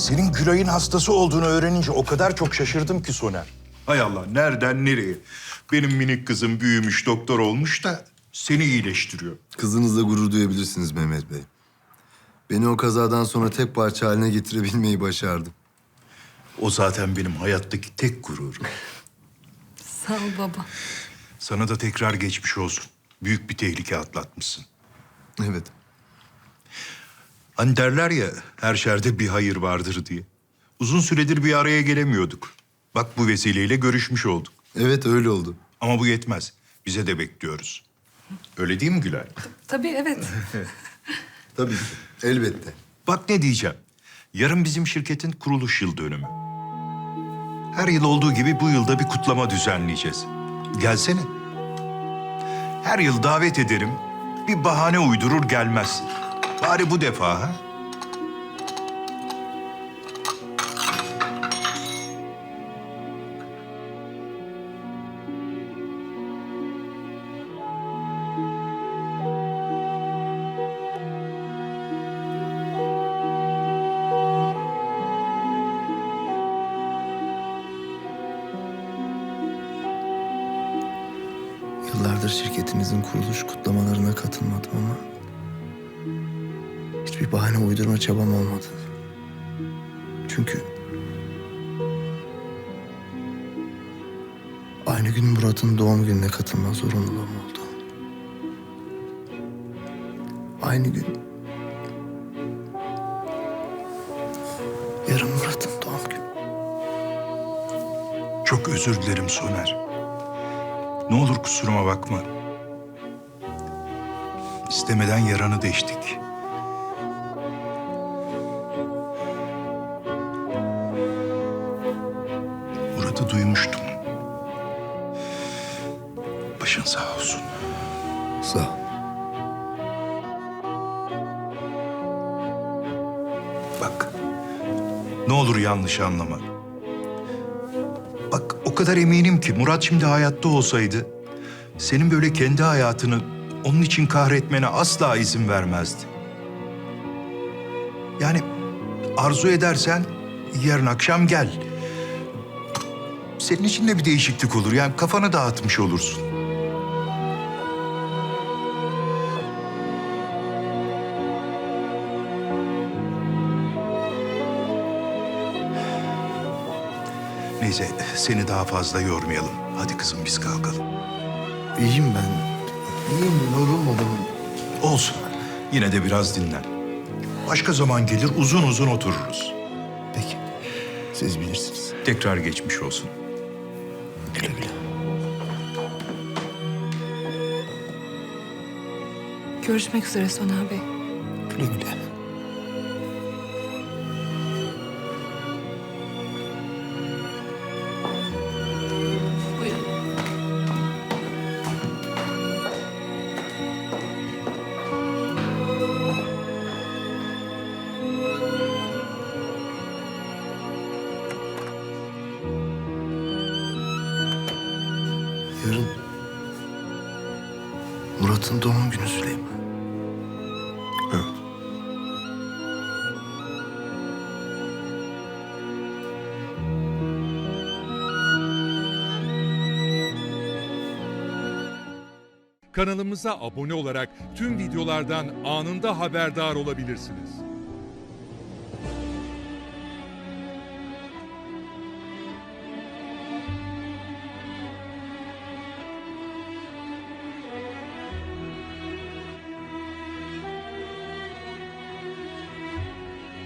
Senin Gülay'ın hastası olduğunu öğrenince o kadar çok şaşırdım ki Soner. Hay Allah nereden nereye? Benim minik kızım büyümüş doktor olmuş da seni iyileştiriyor. Kızınızla gurur duyabilirsiniz Mehmet Bey. Beni o kazadan sonra tek parça haline getirebilmeyi başardım. O zaten benim hayattaki tek gururum. Sağ ol baba. Sana da tekrar geçmiş olsun. Büyük bir tehlike atlatmışsın. Evet. Hani derler ya her şerde bir hayır vardır diye. Uzun süredir bir araya gelemiyorduk. Bak bu vesileyle görüşmüş olduk. Evet öyle oldu. Ama bu yetmez. Bize de bekliyoruz. Öyle değil mi Gülay? Tabii evet. Tabii ki. Elbette. Bak ne diyeceğim. Yarın bizim şirketin kuruluş yıl dönümü. Her yıl olduğu gibi bu yılda bir kutlama düzenleyeceğiz. Gelsene. Her yıl davet ederim. Bir bahane uydurur gelmezsin. Bari bu defa ha? Yıllardır şirketimizin kuruluş kutlamalarına katılmadım ama... ...hiçbir bahane uydurma çabam olmadı. Çünkü... Aynı gün Murat'ın doğum gününe katılma zorunluluğum oldu. Aynı gün... Yarın Murat'ın doğum günü. Çok özür dilerim Soner. Ne olur kusuruma bakma. İstemeden yaranı deştik. Murat'ı duymuştum. Başın sağ olsun. Sağ ol. Bak. Ne olur yanlış anlama. Bak o kadar eminim ki Murat şimdi hayatta olsaydı... ...senin böyle kendi hayatını onun için kahretmene asla izin vermezdi. Yani arzu edersen yarın akşam gel. Senin için de bir değişiklik olur. Yani kafanı dağıtmış olursun. Neyse seni daha fazla yormayalım. Hadi kızım biz kalkalım. İyiyim ben. İyiyim, yorulmadım. Olsun. Yine de biraz dinlen. Başka zaman gelir uzun uzun otururuz. Peki, siz bilirsiniz. Tekrar geçmiş olsun. Güle güle. Görüşmek üzere Soner Bey. Güle güle. Yarın Murat'ın doğum günü Süleyman. Evet. Kanalımıza abone olarak tüm videolardan anında haberdar olabilirsiniz.